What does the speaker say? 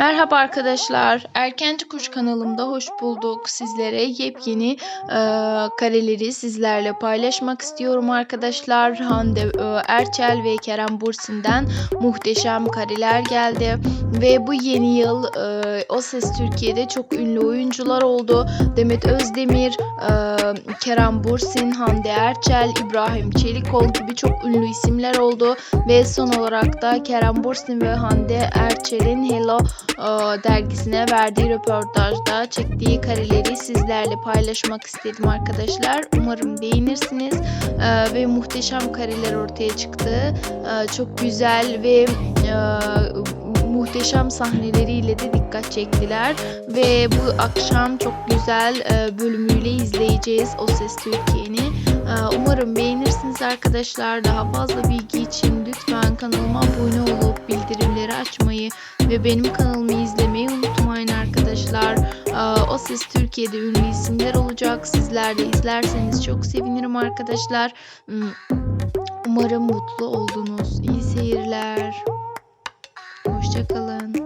Merhaba arkadaşlar. Erkenci Kuş kanalımda hoş bulduk. Sizlere yepyeni e, kareleri sizlerle paylaşmak istiyorum arkadaşlar. Hande e, Erçel ve Kerem Bursin'den muhteşem kareler geldi. Ve bu yeni yıl e, O Ses Türkiye'de çok ünlü oyuncular oldu. Demet Özdemir, e, Kerem Bursin, Hande Erçel, İbrahim Çelikol gibi çok ünlü isimler oldu. Ve son olarak da Kerem Bursin ve Hande Erçel'in Hello e, dergisine verdiği röportajda çektiği kareleri sizlerle paylaşmak istedim arkadaşlar. Umarım beğenirsiniz E, ve muhteşem kareler ortaya çıktı. E, çok güzel ve e, muhteşem sahneleriyle de dikkat çektiler ve bu akşam çok güzel e, bölümüyle izleyeceğiz O Ses Türkiye'ni. E, Umarım beğenirsiniz arkadaşlar. Daha fazla bilgi için lütfen kanalıma abone olup bildirimleri açmayı ve benim kanalımı izlemeyi unutmayın arkadaşlar. Ee, O Ses Türkiye'de ünlü isimler olacak. Sizler de izlerseniz çok sevinirim arkadaşlar. Hmm, Umarım mutlu oldunuz. Hoşçakalın.